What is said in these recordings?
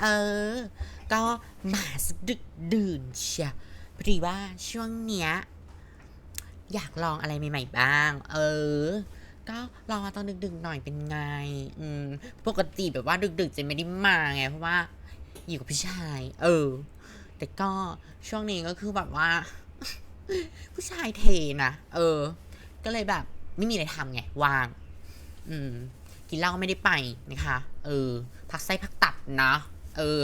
เออ ก็มาสดึกดื่นเชียพอดีว่าช่วงเนี้ย อยากลองอะไรใหม่ ๆ บ้าง เออ ก็ลองมาตอนดึกๆหน่อยเป็นไง อืม ปกติแบบว่าดึกๆจะไม่ได้มาไง เพราะว่า อยู่กับพี่ชาย เออ แต่ก็ช่วงนี้ก็คือแบบว่า ผู้ชายเทนะ เออ ก็เลยแบบไม่มีอะไรทำไงว่าง อืม กินเหล้าก็ไม่ได้ไปนะคะ เออ พักไส้พักตับเนาะ เออ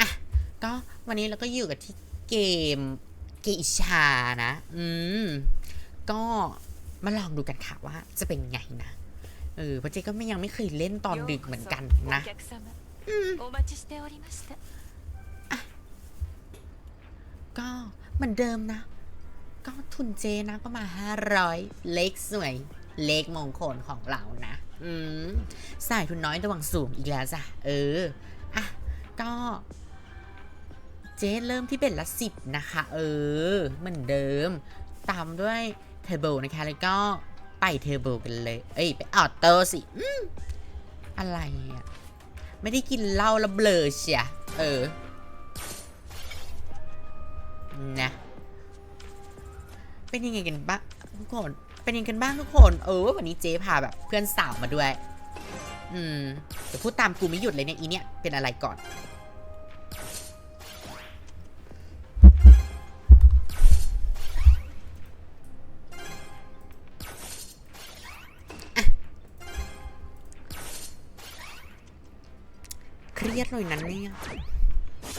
อะ ก็วันนี้เราก็อยู่กับที่เกมเกอิชานะ อืม ก็มาลองดูกันค่ะว่าจะเป็นไงนะ เออพรเจก็ไม่ยังไม่เคยเล่นตอนดึกเหมือนกันนะอืมอะก็เหมือนเดิมนะ ก็ทุนเจนะก็มาห้าร้อยเล็กสวย เล็กมงคลของเรานะ อืมใส่ทุนน้อยระวังสูงอีกแล้วจ้ะ เออ อะ ก็เจ๊เริ่มที่เป็นละสิบนะคะ เออ เหมือนเดิม ตามด้วยเทเบิลนะคะ แล้วก็ไปเทเบิลกันเลย เอ้ย ไปออโต้สิอืมอะไรอะ ไม่ได้กินเหล้าแล้วเบลอเชียเออ นะ เป็นยังไงกันบ้างทุกคน เป็นยังไงกันบ้างทุกคน เออ วันนี้เจ๊พาแบบ เพื่อนสาวมาด้วย อืมเดี๋ยวพูดตามกูไม่หยุดเลยเนี่ยอีเนี่ย เป็นอะไรก่อน เครียดเลยนั้นเนี่ย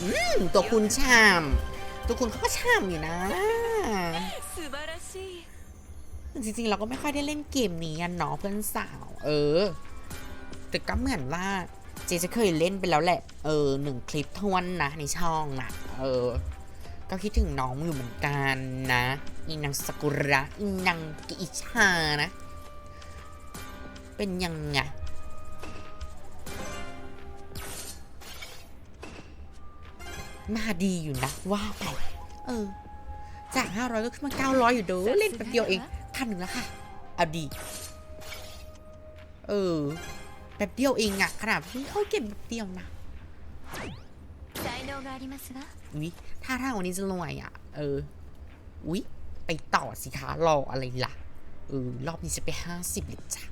อืมตัวคุณชาม ตัวคุณเขาก็ชามอยู่นะ จริงๆ เราก็ไม่ค่อยได้เล่นเกมนี้กันเนาะเพื่อนสาว เออ แต่ก็เหมือนว่าเจจะเคยเล่นไปแล้วแหละ เออหนึ่งคลิปทวนนะ ในช่องนะเออ ก็คิดถึงน้องอยู่เหมือนกันนะอีนางสกุระอีนางกิชานะ เป็นยังไง มาดีอยู่นะว่าไปเออ จากห้าร้อยก็ขึ้นมาเก้าร้อยอยู่เด้อเล่นแป๊บเดียวเองพันหนึ่งแล้วค่ะ เอาดี เออแป๊บเดียวเองอะขนาดเพิ่เข้าเก็บแป๊บเดียวนะอุ้ยถ้าท่างวันนี้จะรวยอะเอออุ้ยไปต่อสิคะรออะไรล่ะเออรอบนี้จะไปห้าสิบเลยจ้ะ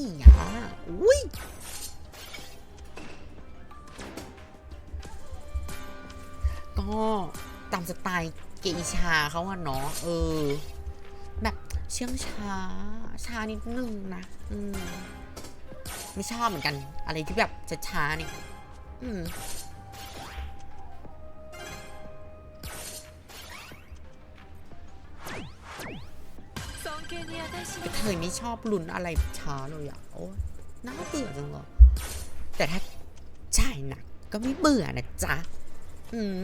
54อะอุ้ยก็ตามสไตล์เกอิชาเขาอะเนาะเออ แบบเชื่องช้า ช้านิดนึงนะอืมไม่ชอบเหมือนกัน อะไรที่แบบจะช้าๆเนี่ย อืม เธอไม่ชอบลุ้นอะไรช้าเลยอะโอ้น่าเบื่อจังเลยแต่ถ้าจ่ายหนักก็ไม่เบื่อนะจ๊ะ อืม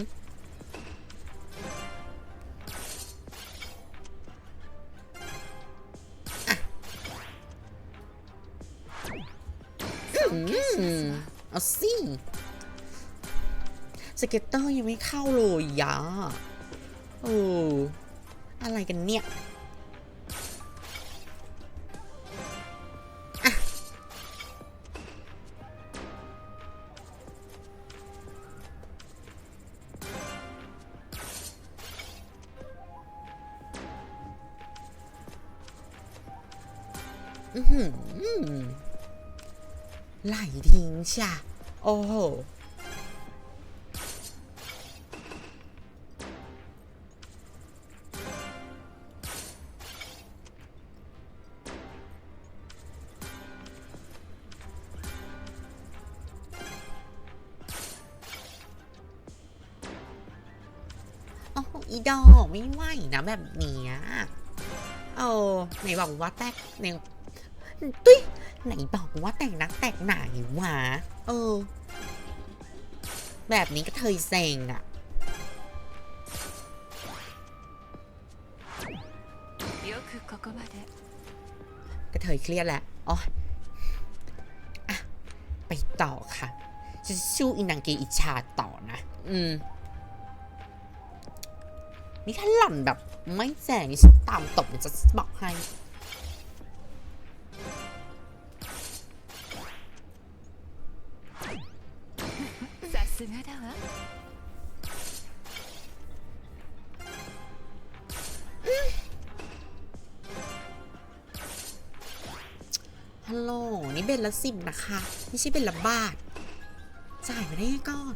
เอาสิสเก็ตเตอร์ยังไม่เข้าเลยยะโอ้อะไรกันเนี่ย ชะโอ้โห โอ้โหอีดอกไม่ไหวนะแบบเนี้ยโอ้ไหนบอกว่าแตกไหนตุ้ย ไหนบอกว่าแต่งนักแต่งหนาอยู่หวะเออ แบบนี้ก็เทยเซ็งอะก็เทยเครียดแหละอ๋ออะไปต่อค่ะจะชู้อินังเกอิชาต่อนะ อืม นี่ถ้าหล่อนแบบไม่แจงนี่ฉันตามตบจะบอกให้ นี่เบ็ดละสิบนะคะ ไม่ใช่เบนละบาท จ่ายมาได้ก่อน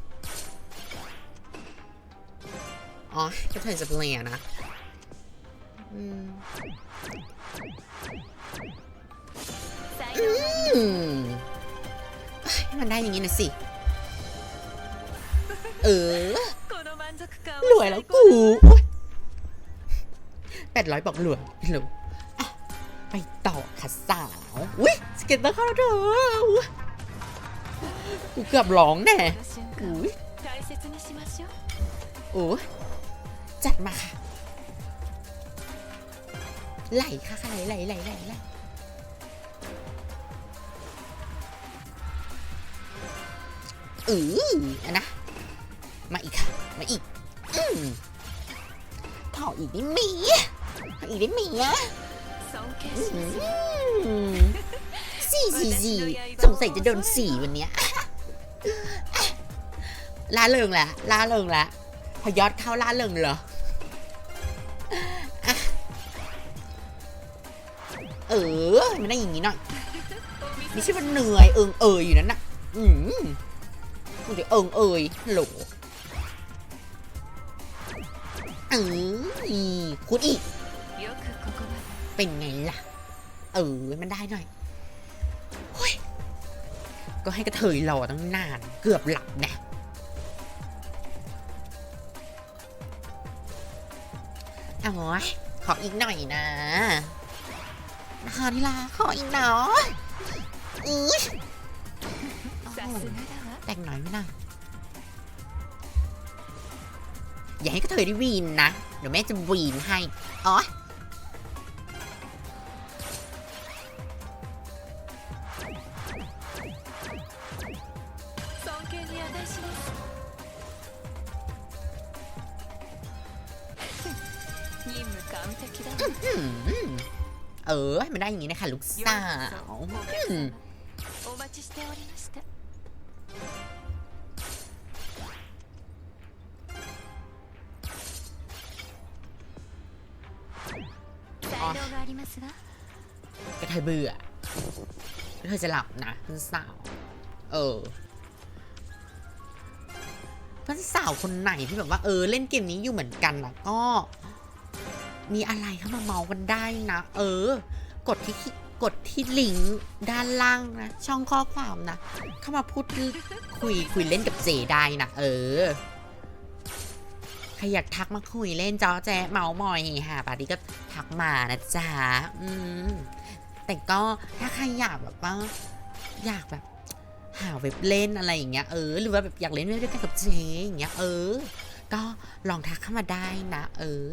อ๋อก็ถ่ายจะเปลี่ยนนะ อืมมันได้อย่างนี้นะสิ เออรวยแล้วกูแปดร้อยบอกรวยไรู้ ไปต่อค่ะสาวอุ้ยสเก็ตเตอร์เข้าแล้วกูเกือบร้องแน่อุ้ยโอ้จัดมาค่ะ ไหลค่ะค่ะไหลไหลไหลไหลอืออันนะ มาอีกค่ะ มาอีก อือถออีกได้มีถออีกได้มีอะ สี่สี่สี่สงสัยจะโดนสี่วันเนี้ยล่าเริงละล่าเริงละพยอดเข้าล่าเริงเหรอ เออมันได้อย่างงี้หน่อยไม่ใช่มันเหนื่อยเอิงเอยอยู่นั่นน่ะ อืมมันจะเอิงเอยหลงเออคุณอีก เป็นไงล่ะ เออ มันได้หน่อยอยก็ให้กระเทยรอตั้งนาน เกือบหลับนะอ๋อขออีกหน่อยนะฮานิลาขออีกหน่อยอีแต่งหน่อยไม่น่าอย่าให้กระเทยได้วีนนะ เดี๋ยวแม่จะวีนให้ อ๋อ ค่ะลูกสาวอืมกระเทยเบื่อเธอจะหลับนะพันสาว เออพันสาวคนไหนที่แบบว่าเออเล่นเกมนี้อยู่เหมือนกันนะก็ มีอะไรเข้ามาเมากันได้นะ เออ กดที่กดที่ลิงก์ด้านล่างนะ ช่องข้อความนะ เข้ามาพูดคุยคุยเล่นกับเจได้นะ เออ ใครอยากทักมาคุยเล่นจอแจเมาส์มอยเฮฮาปาร์ตี้ก็ทักมานะจ๊ะอืมแต่ก็ถ้าใครอยากแบบว่าอยากแบบหาเว็บเล่นอะไรอย่างเงี้ยเออหรือว่าแบบอยากเล่นเว็บด้วยกันกับเจอย่างเงี้ยเออ ก็ลองทักเข้ามาได้นะ เออ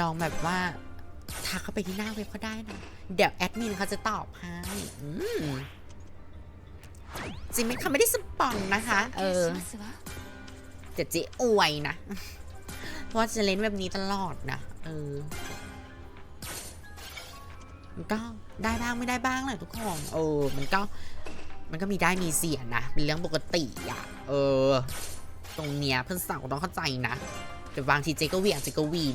ลองแบบว่า ทักเข้าไปที่หน้าเว็บเขาได้นะ เดี๋ยวแอดมินเขาจะตอบให้จิงไหมคะไม่ได้สปอนนะคะ เออเดี๋ยวจิอวยนะ เพราะจะเล่นแบบนี้ตลอดนะ เออมันก็ได้บ้างไม่ได้บ้างแหละทุกคนเออ มันก็ มันก็มีได้มีเสียนะเป็นเรื่องปกติอะ เออ ตรงเนี้ยเพื่อนสาวต้องเข้าใจนะแต่บางทีเจก็เวียงเจก็วีน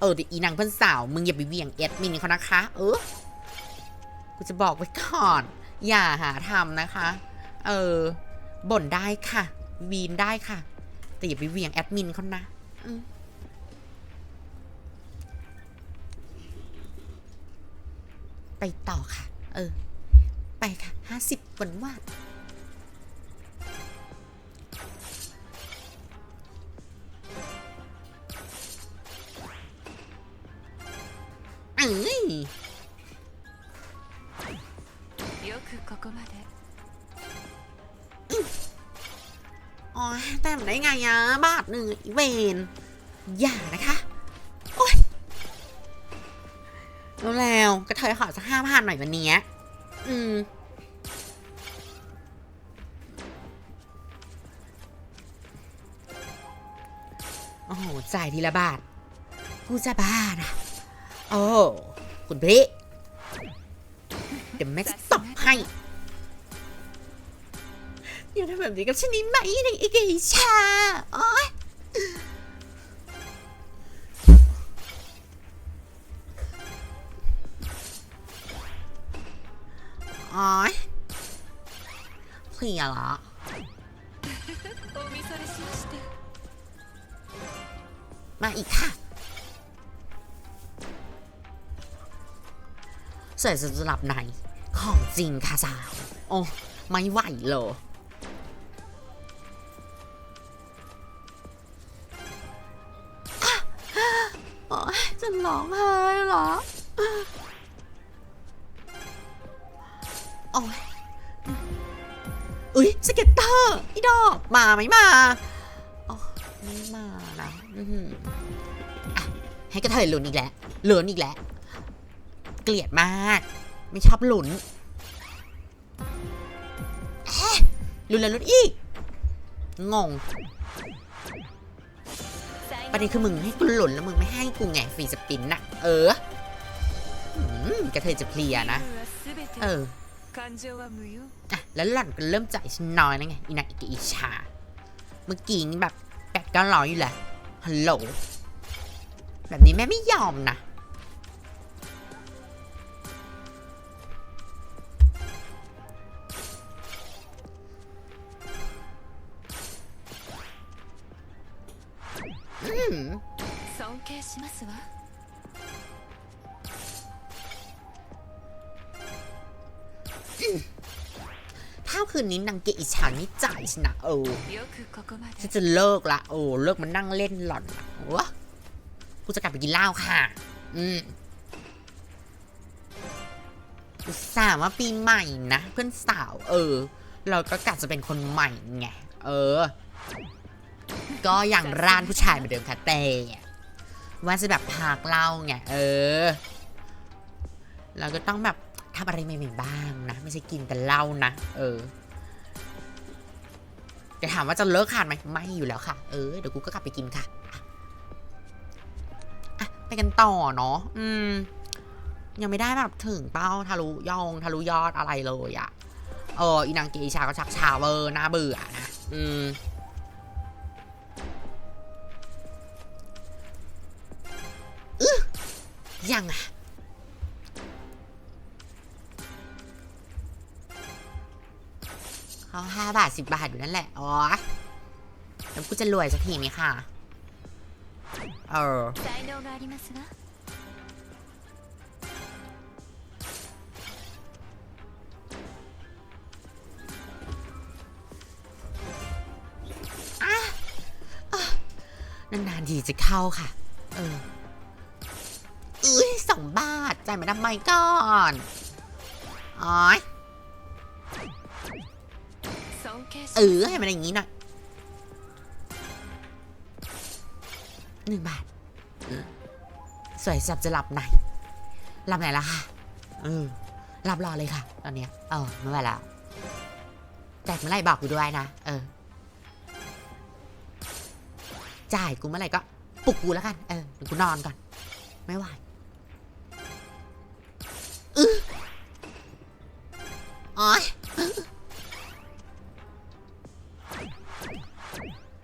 เออเดี๋อีนางเพื่อนสาว มึงอย่าไปเวียงเอดมินเขานะคะ เออ กูจะบอกไว้ก่อน อย่าหาทำนะคะ เออ บ่นได้ค่ะ วีนได้ค่ะ แต่อย่าไปเวียงแอดมินเขานะไปต่อค่ะ เออ ไปค่ะห้าสิบวันวาด อ๋อแต่มได้ไงอะบาทหนึ่งเวนอย่านะคะ โอ้ยแล้วแล้วก็เธอขอสักห้าพันหน่อยวันนี้อืมโอ้โหจ่ายทีละบาท กูจะบ้านะ โอ้คุณพี่เดี๋ยวแม็กซ์ตบให้อย่าทำแบบนี้กับฉันนี้ไหมในเอกชาโอ้ยโอ้ยเพียละมาอีกค่ะ เสร็จจะหลับไหนของจริงค่ะสาวโอ้ไม่ไหวเลยโอ๊ยจะร้องไห้เหรอ โอ้ยอุ้ยสเก็ตเตอร์อีดอกมาไหมมาอ๋อไม่มานะอื้อหืออะให้กระเทยหลุนอีกแล้วหลุนอีกแล้ว เกลียดมาก ไม่ชอบหลุนหลุนแล้วหลุนอีก งงประเด็นคือมึงให้กูหลุนแล้วมึงไม่ให้กูแงฟรีสปินน่ะ เออกระเทยจะเพลียนะ เอออะแล้วหล่อนก็เริ่มใจฉันน้อยแล้วไงอีนักอีกอีชา เมื่อกี้แบบแปดก้าร้อยอยู่แหละฮัลโหล แบบนี้แม่ไม่ยอมนะ 尊敬しますわ ถ้าคืนนี้นางเกอิชานี่จ่ายฉันนะเออ よくここまで ฉันจะเลิกละโอ้เลิกมานั่งเล่นหล่อนละวะกูจะกลับไปกินเหล้าค่ะ อืมอุตส่าห์ว่าปีใหม่นะ เพื่อนสาว เออ เราก็กะจะเป็นคนใหม่ไง เออ ก็อย่างร้านผู้ชายเหมือนเดิมค่ะแต่ว่าจะแบบพากเล้าไงเออ เราก็ต้องแบบทำอะไรใหม่ๆบ้างนะ ไม่ใช่กินแต่เหล้านะเออจะถามว่าจะเลิกขาดไหมไม่อยู่แล้วค่ะ เออเดี๋ยวกูก็กลับไปกินค่ะอะอะไปกันต่อเนาะอืม ยังไม่ได้แบบถึงเป้าทะลุยองทะลุยอดอะไรเลยอะเอออีนางเกอิชาก็ชักชาเวอร์น่าเบื่อนะอืม ยังอะเขาห้าบาทสิบบาทอยู่นั่นแหละ อ๋อ แล้วกูจะรวยสักทีไหมค่ะ เออนานๆดีจะเข้าค่ะ เออ อ้ยสองบาทจ่ายมาทำไมก่อนอ๋อเออให้มันอย่างนี้หน่อยหนึ่งบาทสวยจับจะหลับไหนหลับไหนละคะเออหลับรอเลยค่ะ ตอนเนี้ยเออไม่ไหวแล้วแต่เมื่อไรบอกกูด้วยนะเออจ่ายกูเมื่อไรก็ปลุกกูแล้วกัน เออกูนอนก่อน ไม่ไหว อ๋อ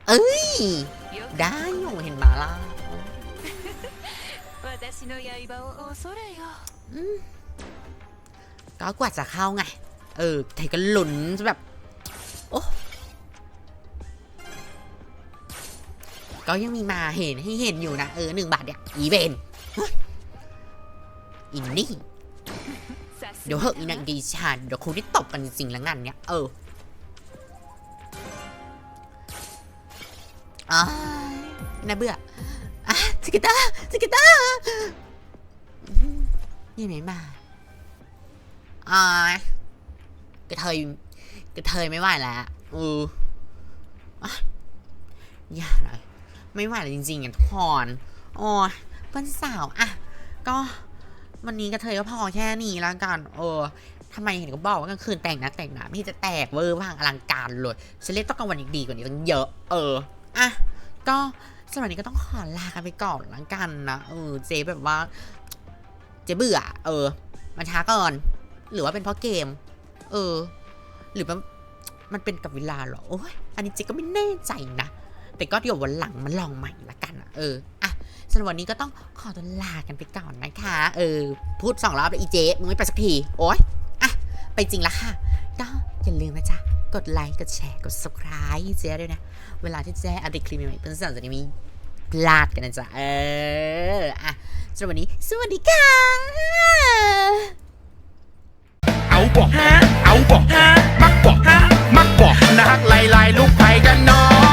เอ้ย ได้อยู่เห็นมาล่ะก็กว่าจะเข้าไง เออไทยก็หลุนแบบ โอ้ ก็ยังมีมาเห็นให้เห็นอยู่นะ เออหนึ่งบาทเนี่ย อีเวนอินนี่ เดี๋ยวเหอะอีนางกีชาเดี๋ยวครูได้ตบกันจริงๆแล้วงานเนี้ยเอออ้าน่าเบื่ออะสกิต้าสกิต้ายังไม่มาอ่ากระเทยกระเทยไม่ไหวแล้วเอออะอย่าเลยไม่ไหวแล้วจริงๆอะทุกคนโอ้ยเพื่อนสาวอะก็ วันนี้กระเทยก็พอแค่นี้แล้วกัน เออทำไมเห็นก็บอกว่ากลางคืนแต่งนะแต่งหนาไม่จะแตกเวอร์ว่างอลังการเลยฉันเล่นต้องกลางวันอีกดีกว่านี้ตั้งเยอะ เออ อะ ก็สำหรับนี้ก็ต้องขอลากันไปก่อนแล้วกันนะเออเจ๊แบบว่า เจ๊เบื่อ เออ มันช้าก่อน หรือว่าเป็นเพราะเกม เออ หรือมันมันเป็นกับเวลาเหรอโอ้ยอันนี้เจ๊ก็ไม่แน่ใจนะแต่ก็เดี๋ยววันหลังมันลองใหม่ละกันอะเอออะ สวันนี้ก็ต้องขอตัวลากันไปก่อนนะคะ เออ พูดสองรอบแล้วอีเจ๊มึงไม่ไปสักที โอ๊ย อะ ไปจริงละค่ะ ก็อย่าลืมนะจ๊ะ กดไลค์ กดแชร์ กด subscribe เจ๊ด้วยนะ เวลาที่เจ๊อัปเดตคลิปใหม่ๆเพื่อนๆจะได้มีพลาดกันนะจ๊ะ เออ อะสำหรับวันนี้ สวัสดีค่ะ เอาบอกฮะเอาบอกฮะมักบอกฮะมักบอกนะฮักไล่ไล่ลูกไปกันนอน